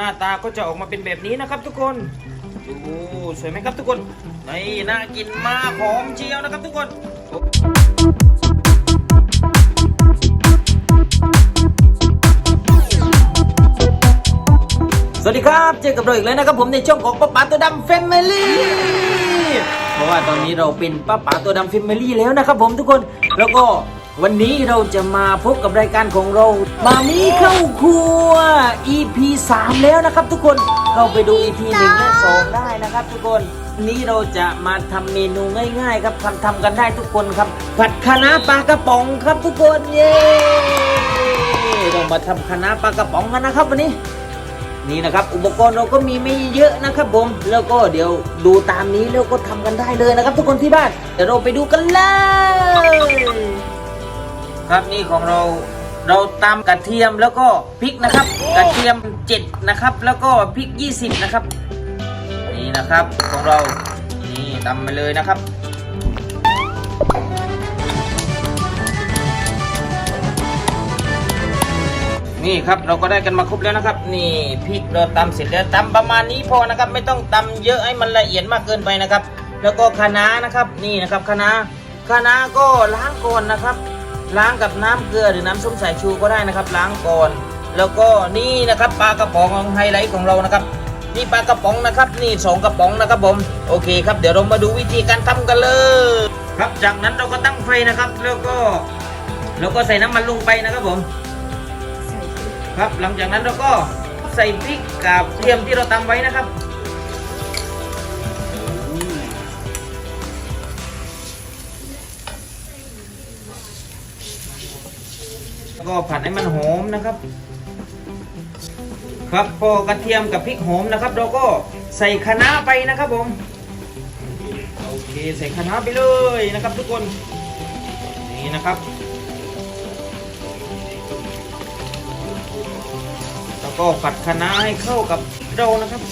หน้าตาก็จะออกมาเป็นแบบนี้นะครับทุกคนดูสวยไหมครับทุกคนนี่น่ากินมากหอมเจียวนะครับทุกคนสวัสดีครับเจอกับเราอีกแล้วนะครับผมในช่องของป้าป๋าตัวดำแฟมิลี่เพราะว่าตอนนี้เราเป็นป้าป๋าตัวดำแฟมิลี่แล้วนะครับผมทุกคนแล้วก็ วันนี้เราจะมาพบกับรายการของเรามามีเข้าครัว EP 3 แล้วนะครับทุกคนเข้าไปดู EP 1และ2ได้นะครับทุกคนนนี้เราจะมาทำเมนูง่าย ๆ ครับทำทำกันได้ทุกคนครับ ผัดคะน้าปลากระป๋องครับทุกคนเย้เรามาทำคะน้าปลากระป๋องกันนะครับวันนี้นี่นะครับอุปกรณ์เราก็มีไม่เยอะนะครับผมแล้วก็เดี๋ยวดูตามนี้แล้วก็ทำกันได้เลยนะครับ ทุกคนที่บ้านเดี๋ยวเราไปดูกันเลย ครับนี่ของเราเราตำกระเทียมแล้วก็พริกนะครับ กระเทียม7นะครับ แล้วก็พริก20นะครับ นี่นะครับของเรานี่ตำไปเลยนะครับนี่ครับเราก็ได้กันมาครบแล้วนะครับ นี่พริกเราตำเสร็จแล้วตำประมาณนี้พอนะครับ ไม่ต้องตำเยอะให้มันละเอียดมากเกินไปนะครับ แล้วก็คะน้านะครับ นี่นะครับคะน้าคะน้าก็ล้างก่อนนะครับ ล้างกับน้ำเกลือหรือน้ำส้มสายชูก็ได้นะครับ ล้างก่อน แล้วก็นี่นะครับปลากระป๋องของไฮไลท์ของเรานะครับ นี่ปลากระป๋องนะครับนี่สองกระป๋องนะครับผมโอเคครับเดี๋ยวเรามาดูวิธีการทำกันเลย ครับจากนั้นเราก็ตั้งไฟนะครับ แล้วก็แล้วก็ใส่น้ำมันลงไปนะครับผม ครับหลังจากนั้นเราก็ใส่พริกกับเทียมที่เราตำไว้นะครับ ก็ผัดให้มันหอมนะครับ ครับพอกระเทียมกับพริกหอมนะครับ เราก็ใส่คะน้าไปนะครับผมโอเคใส่คะน้าไปเลยนะครับ ทุกคนนี่นะครับแล้วก็ผัดคะน้าให้เข้ากับเรานะครับ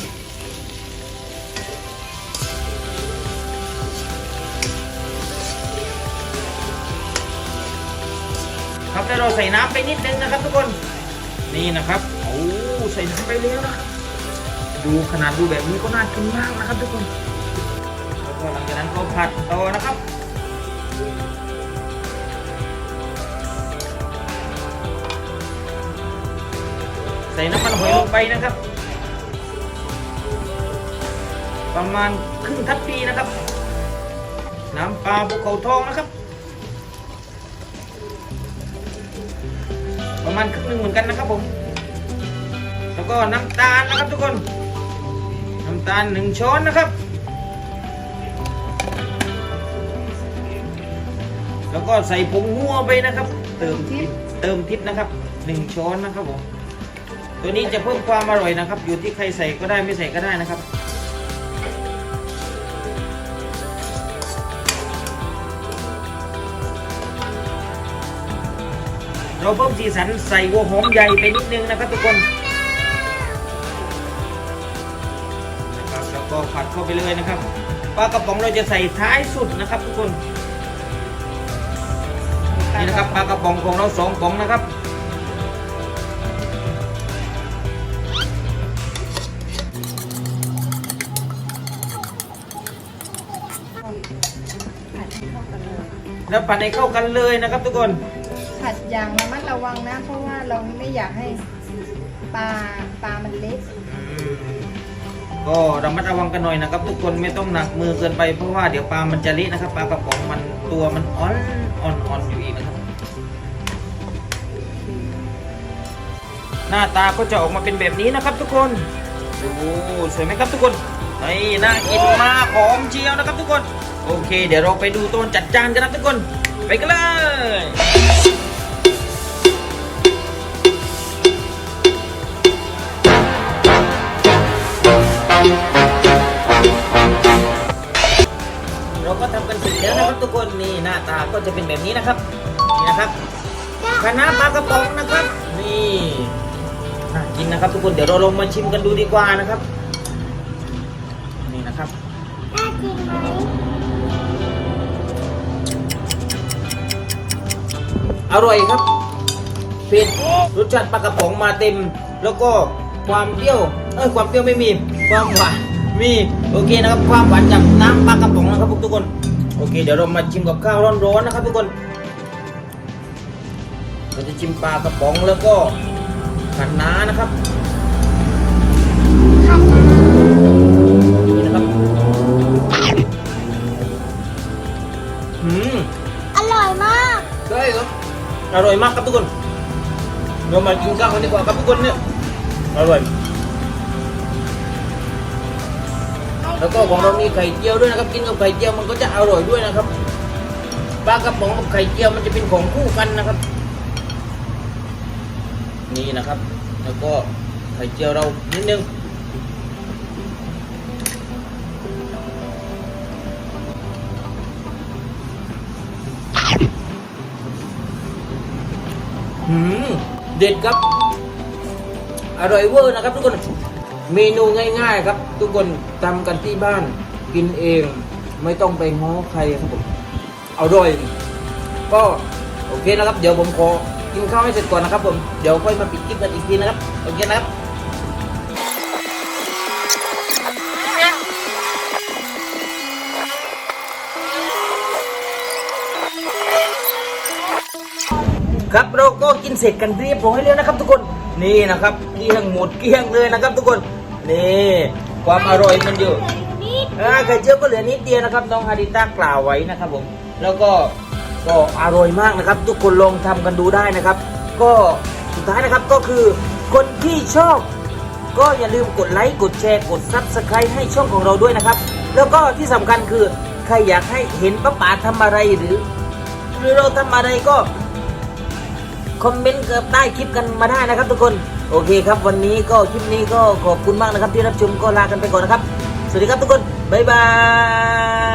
ครับแล้วเราใส่น้ำไปนิดนึงนะครับ ทุกคนนี่นะครับโอ้ใส่น้ำไปแล้วนะดูขนาดดูแบบนี้ก็น่ากินมากนะครับทุกคนแล้วก็หลังจากนั้นก็ผัดต่อนะครับใส่น้ำมันหอยลงไปนะครับ ประมาณครึ่งทัพพีนะครับ น้ำปลาภูเขาทองนะครับ ประมาณครึ่งหนึ่งเหมือนกันนะครับผม แล้วก็น้ำตาลนะครับทุกคน น้ำตาลหนึ่งช้อนนะครับ แล้วก็ใส่ผงหัวไปนะครับ เติมทิพเติมทิพนะครับหนึ่งช้อนนะครับผม ตัวนี้จะเพิ่มความอร่อยนะครับ อยู่ที่ใครใส่ก็ได้ไม่ใส่ก็ได้นะครับ เราเพิ่มสีสันใส่หัวหอมใหญ่ไปนิดนึงนะครับทุกคนนะครับแล้วก็ผัดเข้าไปเลยนะครับปลากระป๋องเราจะใส่ท้ายสุดนะครับ ทุกคนนี่นะครับปลากระป๋องของเราสองกล่องนะครับแล้วผัดให้เข้ากันเลยนะครับทุกคน ผัดอย่างระมัดระวังนะ เพราะว่าเราไม่อยากให้ปลาปลามันเล็ก ก็ระมัดระวังกันหน่อยนะครับ ทุกคนไม่ต้องหนักมือเกินไปเพราะว่าเดี๋ยวปลามันจะเละนะครับปลากระป๋องมันตัวมันอ่อนอ่อนอ่อนอยู่อีกนะครับ หน้าตาก็จะออกมาเป็นแบบนี้นะครับ ทุกคนดูสวยไหมครับทุกคนไอ้น่ากินมากหอมเจียวนะครับทุกคน โอเค เดี๋ยวเราไปดูตอนจัดจานกันนะทุกคน ไปกันเลย นแบบนี้นะครับนี่นะครับคณะปลากระป๋องนะครับ นี่น่ากินนะครับ ทุกคนเดี๋ยวเราลองมาชิมกันดูดีกว่านะครับ นี่นะครับน่ากินไหมอร่อยครับเผ็ดรสชาติปลากระป๋องมาเต็ม แล้วก็ความเปรี้ยวเอ้ยความเปรี้ยวไม่มีความหวานมีโอเคนะครับความหวานจากน้ำปลากระป๋องนะครับทุกคน โอเค เดี๋ยวเรามาชิมกับข้าวร้อนๆนะครับทุกคน เราจะชิมปลากระป๋องแล้วก็ผัดน้านะครับขัดนะนี่นะครับอืมอร่อยมากใช่ครับอร่อยมากครับทุกคน เรามากินข้าวกันดีกว่าครับทุกคนเนี่ยอร่อย แล้วก็ของเรามีไข่เจียวด้วยนะครับ กินกับไข่เจียวมันก็จะอร่อยด้วยนะครับปลากระป๋องกับไข่เจียวมันจะเป็นของคู่กันนะครับ นี่นะครับ แล้วก็ไข่เจียวเรานิดนึงหืมเด็ดครับ อร่อยเวอร์นะครับทุกคน เมนูง่ายๆ ครับ ทุกคนทำกันที่บ้านกินเองไม่ต้องไปง้อใครครับผมอร่อย ก็โอเคนะครับ เดี๋ยวผมขอกินข้าวให้เสร็จก่อนนะครับผม เดี๋ยวค่อยมาปิดคลิปกันอีกทีนะครับ โอเคนะครับ ครับเราก็กินเสร็จกันเรียบร้อยแล้วนะครับทุกคนนี่นะครับเกลี้ยงหมดเกลี้ยงเลยนะครับ ทุกคนนี่ความอร่อยมันอยู่อ่าไข่เจียวก็เหลือนิดเดียวนะครับน้องฮาริต้ากล่าวไว้นะครับผมแล้วก็ก็อร่อยมากนะครับ ทุกคนลองทำกันดูได้นะครับ ก็สุดท้ายนะครับก็คือคนที่ชอบ ก็อย่าลืมกดไลค์กดแชร์กดซับสไครต์ให้ช่องของเราด้วยนะครับ แล้วก็ที่สำคัญคือใครอยากให้เห็นป้าป๋าทำอะไรหรือ หรือเราทำอะไรก็ คอมเมนต์เกือบใต้คลิปกันมาได้นะครับ ทุกคนโอเคครับ วันนี้ก็คลิปนี้ก็ขอบคุณมากนะครับที่รับชมก็ลากันไปก่อนนะครับ สวัสดีครับทุกคนบ๊ายบาย